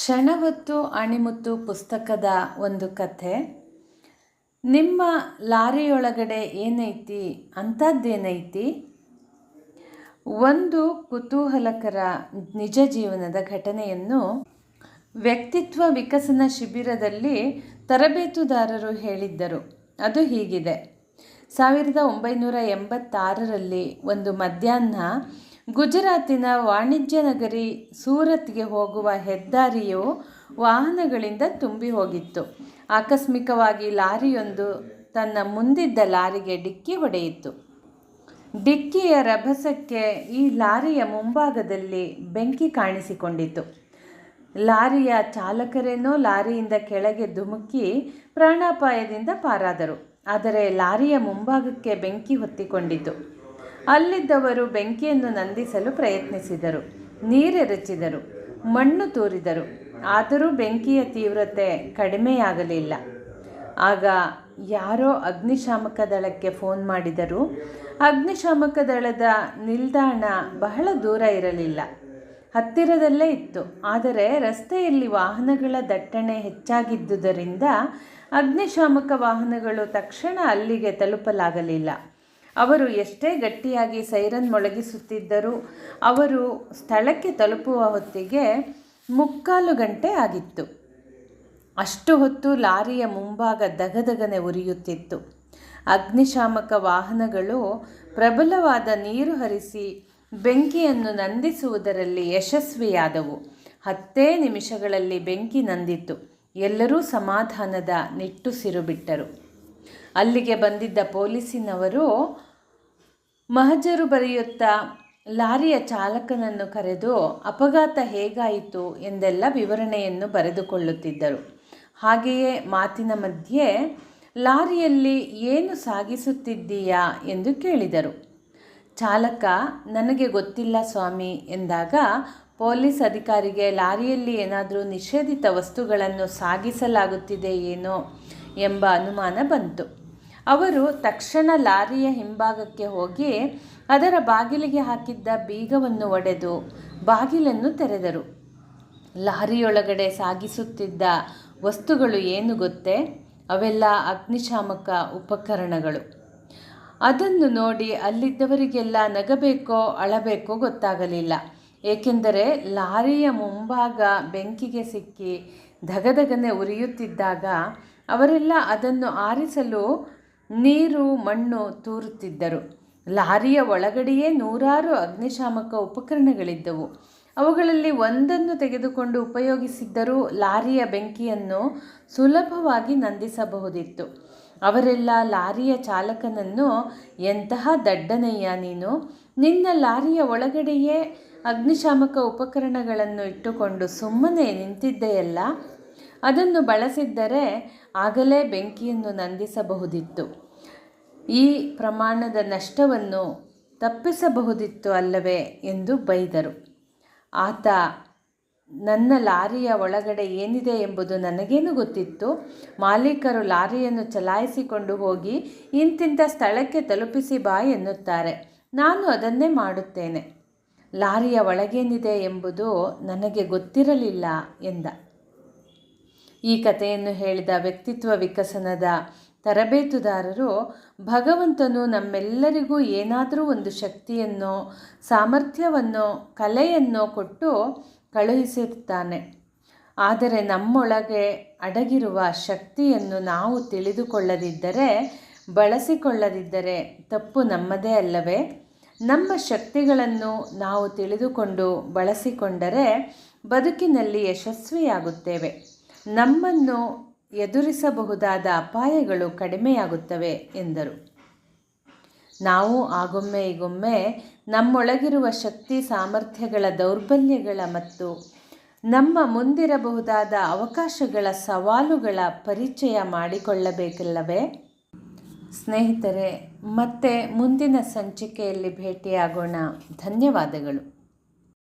ಕ್ಷಣ ಹೊತ್ತು ಅಣಿಮುತ್ತು ಪುಸ್ತಕದ ಒಂದು ಕಥೆ. ನಿಮ್ಮ ಲಾರಿಯೊಳಗಡೆ ಏನೈತಿ? ಅಂಥದ್ದೇನೈತಿ? ಒಂದು ಕುತೂಹಲಕರ ನಿಜ ಜೀವನದ ಘಟನೆಯನ್ನು ವ್ಯಕ್ತಿತ್ವ ವಿಕಸನ ಶಿಬಿರದಲ್ಲಿ ತರಬೇತುದಾರರು ಹೇಳಿದ್ದರು. ಅದು ಹೀಗಿದೆ. ಸಾವಿರದ ಒಂಬೈನೂರ ಎಂಬತ್ತಾರರಲ್ಲಿ ಒಂದು ಮಧ್ಯಾಹ್ನ ಗುಜರಾತಿನ ವಾಣಿಜ್ಯ ನಗರಿ ಸೂರತ್ಗೆ ಹೋಗುವ ಹೆದ್ದಾರಿಯು ವಾಹನಗಳಿಂದ ತುಂಬಿ ಹೋಗಿತ್ತು. ಆಕಸ್ಮಿಕವಾಗಿ ಲಾರಿಯೊಂದು ತನ್ನ ಮುಂದಿದ್ದ ಲಾರಿಗೆ ಡಿಕ್ಕಿ ಹೊಡೆಯಿತು. ಡಿಕ್ಕಿಯ ರಭಸಕ್ಕೆ ಈ ಲಾರಿಯ ಮುಂಭಾಗದಲ್ಲಿ ಬೆಂಕಿ ಕಾಣಿಸಿಕೊಂಡಿತು ಲಾರಿಯ ಚಾಲಕರೇನೋ ಲಾರಿಯಿಂದ ಕೆಳಗೆ ಧುಮುಕಿ ಪ್ರಾಣಾಪಾಯದಿಂದ ಪಾರಾದರು. ಆದರೆ ಲಾರಿಯ ಮುಂಭಾಗಕ್ಕೆ ಬೆಂಕಿ ಹೊತ್ತಿಕೊಂಡಿತು. ಅಲ್ಲಿದ್ದವರು ಬೆಂಕಿಯನ್ನು ನಂದಿಸಲು ಪ್ರಯತ್ನಿಸಿದರು, ನೀರೆರಚಿದರು, ಮಣ್ಣು ತೂರಿದರು. ಆದರೂ ಬೆಂಕಿಯ ತೀವ್ರತೆ ಕಡಿಮೆಯಾಗಲಿಲ್ಲ. ಆಗ ಯಾರೋ ಅಗ್ನಿಶಾಮಕ ದಳಕ್ಕೆ ಫೋನ್ ಮಾಡಿದರು ಅಗ್ನಿಶಾಮಕ ದಳದ ನಿಲ್ದಾಣ ಬಹಳ ದೂರ ಇರಲಿಲ್ಲ. ಹತ್ತಿರದಲ್ಲೇ ಇತ್ತು. ಆದರೆ ರಸ್ತೆಯಲ್ಲಿ ವಾಹನಗಳ ದಟ್ಟಣೆ ಹೆಚ್ಚಾಗಿದ್ದುದರಿಂದ ಅಗ್ನಿಶಾಮಕ ವಾಹನಗಳು ತಕ್ಷಣ ಅಲ್ಲಿಗೆ ತಲುಪಲಾಗಲಿಲ್ಲ. ಅವರು ಎಷ್ಟೇ ಗಟ್ಟಿಯಾಗಿ ಸೈರನ್ ಮೊಳಗಿಸುತ್ತಿದ್ದರೂ ಅವರು ಸ್ಥಳಕ್ಕೆ ತಲುಪುವ ಹೊತ್ತಿಗೆ ಮುಕ್ಕಾಲು ಗಂಟೆ ಆಗಿತ್ತು. ಅಷ್ಟು ಹೊತ್ತು ಲಾರಿಯ ಮುಂಭಾಗ ದಗದಗನೆ ಉರಿಯುತ್ತಿತ್ತು. ಅಗ್ನಿಶಾಮಕ ವಾಹನಗಳು ಪ್ರಬಲವಾದ ನೀರು ಹರಿಸಿ ಬೆಂಕಿಯನ್ನು ನಂದಿಸುವುದರಲ್ಲಿ ಯಶಸ್ವಿಯಾದವು. ಹತ್ತೇ ನಿಮಿಷಗಳಲ್ಲಿ ಬೆಂಕಿ ನಂದಿತು ಎಲ್ಲರೂ ಸಮಾಧಾನದ ನಿಟ್ಟುಸಿರು ಬಿಟ್ಟರು. ಅಲ್ಲಿಗೆ ಬಂದಿದ್ದ ಪೊಲೀಸಿನವರು, ಮಹಜರು ಬರೆಯುತ್ತಾ ಲಾರಿಯ ಚಾಲಕನನ್ನು ಕರೆದು ಅಪಘಾತ ಹೇಗಾಯಿತು ಎಂದೆಲ್ಲ ವಿವರಣೆಯನ್ನು ಬರೆದುಕೊಳ್ಳುತ್ತಿದ್ದರು. ಹಾಗೆಯೇ ಮಾತಿನ ಮಧ್ಯೆ, ಲಾರಿಯಲ್ಲಿ ಏನು ಸಾಗಿಸುತ್ತಿದ್ದೀಯಾ? ಎಂದು ಕೇಳಿದರು. ಚಾಲಕ, ನನಗೆ ಗೊತ್ತಿಲ್ಲ ಸ್ವಾಮಿ ಎಂದಾಗ ಪೊಲೀಸ್ ಅಧಿಕಾರಿಗೆ, ಲಾರಿಯಲ್ಲಿ ಏನಾದರೂ ನಿಷೇಧಿತ ವಸ್ತುಗಳನ್ನು ಸಾಗಿಸಲಾಗುತ್ತಿದೆ ಏನೋ ಎಂಬ ಅನುಮಾನ ಬಂತು. ಅವರು ತಕ್ಷಣ ಲಾರಿಯ ಹಿಂಭಾಗಕ್ಕೆ ಹೋಗಿ ಅದರ ಬಾಗಿಲಿಗೆ ಹಾಕಿದ್ದ ಬೀಗವನ್ನು ಒಡೆದು ಬಾಗಿಲನ್ನು ತೆರೆದರು. ಲಾರಿಯೊಳಗಡೆ ಸಾಗಿಸುತ್ತಿದ್ದ ವಸ್ತುಗಳು ಏನು ಗೊತ್ತೇ? ಅವೆಲ್ಲ ಅಗ್ನಿಶಾಮಕ ಉಪಕರಣಗಳು. ಅದನ್ನು ನೋಡಿ ಅಲ್ಲಿದ್ದವರಿಗೆಲ್ಲ ನಗಬೇಕೋ ಅಳಬೇಕೋ ಗೊತ್ತಾಗಲಿಲ್ಲ. ಏಕೆಂದರೆ ಲಾರಿಯ ಮುಂಭಾಗ ಬೆಂಕಿಗೆ ಸಿಕ್ಕಿ ಧಗಧಗನೆ ಉರಿಯುತ್ತಿದ್ದಾಗ ಅವರೆಲ್ಲ ಅದನ್ನು ಆರಿಸಲು ನೀರು, ಮಣ್ಣು ತೂರುತ್ತಿದ್ದರು. ಲಾರಿಯ ಒಳಗಡೆಯೇ ನೂರಾರು ಅಗ್ನಿಶಾಮಕ ಉಪಕರಣಗಳಿದ್ದವು. ಅವುಗಳಲ್ಲಿ ಒಂದನ್ನು ತೆಗೆದುಕೊಂಡು ಉಪಯೋಗಿಸಿದ್ದರೂ ಲಾರಿಯ ಬೆಂಕಿಯನ್ನು ಸುಲಭವಾಗಿ ನಂದಿಸಬಹುದಿತ್ತು. ಅವರೆಲ್ಲ ಲಾರಿಯ ಚಾಲಕನನ್ನು, ಎಂತಹ ದಡ್ಡನಯ್ಯ ನೀನು? ನಿನ್ನ ಲಾರಿಯ ಒಳಗಡೆಯೇ ಅಗ್ನಿಶಾಮಕ ಉಪಕರಣಗಳನ್ನು ಇಟ್ಟುಕೊಂಡು ಸುಮ್ಮನೆ ನಿಂತಿದ್ದೆಯಲ್ಲ? ಅದನ್ನು ಬಳಸಿದ್ದರೆ ಆಗಲೇ ಬೆಂಕಿಯನ್ನು ನಂದಿಸಬಹುದಿತ್ತು. ಈ ಪ್ರಮಾಣದ ನಷ್ಟವನ್ನು ತಪ್ಪಿಸಬಹುದಿತ್ತು ಅಲ್ಲವೇ ಎಂದು ಬೈದರು. ಆತ, ನನ್ನ ಲಾರಿಯ ಒಳಗಡೆ ಏನಿದೆ ಎಂಬುದು ನನಗೇನು ಗೊತ್ತಿತ್ತು? ಮಾಲೀಕರು ಲಾರಿಯನ್ನು ಚಲಾಯಿಸಿಕೊಂಡು ಹೋಗಿ ಇಂತಿಂಥ ಸ್ಥಳಕ್ಕೆ ತಲುಪಿಸಿ ಬಾ ಎನ್ನುತ್ತಾರೆ. ನಾನು ಅದನ್ನೇ ಮಾಡುತ್ತೇನೆ. ಲಾರಿಯ ಒಳಗೇನಿದೆ ಎಂಬುದು ನನಗೆ ಗೊತ್ತಿರಲಿಲ್ಲ ಎಂದ. ಈ ಕಥೆಯನ್ನು ಹೇಳಿದ ವ್ಯಕ್ತಿತ್ವ ವಿಕಸನದ ತರಬೇತುದಾರರು, ಭಗವಂತನು ನಮ್ಮೆಲ್ಲರಿಗೂ ಏನಾದರೂ ಒಂದು ಶಕ್ತಿಯನ್ನು, ಸಾಮರ್ಥ್ಯವನ್ನು, ಕಲೆಯನ್ನು ಕೊಟ್ಟು ಕಳುಹಿಸಿರ್ತಾನೆ. ಆದರೆ ನಮ್ಮೊಳಗೆ ಅಡಗಿರುವ ಶಕ್ತಿಯನ್ನು ನಾವು ತಿಳಿದುಕೊಳ್ಳದಿದ್ದರೆ, ಬಳಸಿಕೊಳ್ಳದಿದ್ದರೆ ತಪ್ಪು ನಮ್ಮದೇ ಅಲ್ಲವೇ? ನಮ್ಮ ಶಕ್ತಿಗಳನ್ನು ನಾವು ತಿಳಿದುಕೊಂಡು ಬಳಸಿಕೊಂಡರೆ ಬದುಕಿನಲ್ಲಿ ಯಶಸ್ವಿಯಾಗುತ್ತೇವೆ. ನಮ್ಮನ್ನು ಎದುರಿಸಬಹುದಾದ ಅಪಾಯಗಳು ಕಡಿಮೆಯಾಗುತ್ತವೆ, ಎಂದರು. ನಾವು ಆಗೊಮ್ಮೆ ಈಗೊಮ್ಮೆ ನಮ್ಮೊಳಗಿರುವ ಶಕ್ತಿ, ಸಾಮರ್ಥ್ಯಗಳ ದೌರ್ಬಲ್ಯಗಳ ಮತ್ತು ನಮ್ಮ ಮುಂದಿರಬಹುದಾದ ಅವಕಾಶಗಳ ಸವಾಲುಗಳ ಪರಿಚಯ ಮಾಡಿಕೊಳ್ಳಬೇಕಲ್ಲವೇ? ಸ್ನೇಹಿತರೆ, ಮತ್ತೆ ಮುಂದಿನ ಸಂಚಿಕೆಯಲ್ಲಿ ಭೇಟಿಯಾಗೋಣ. ಧನ್ಯವಾದಗಳು.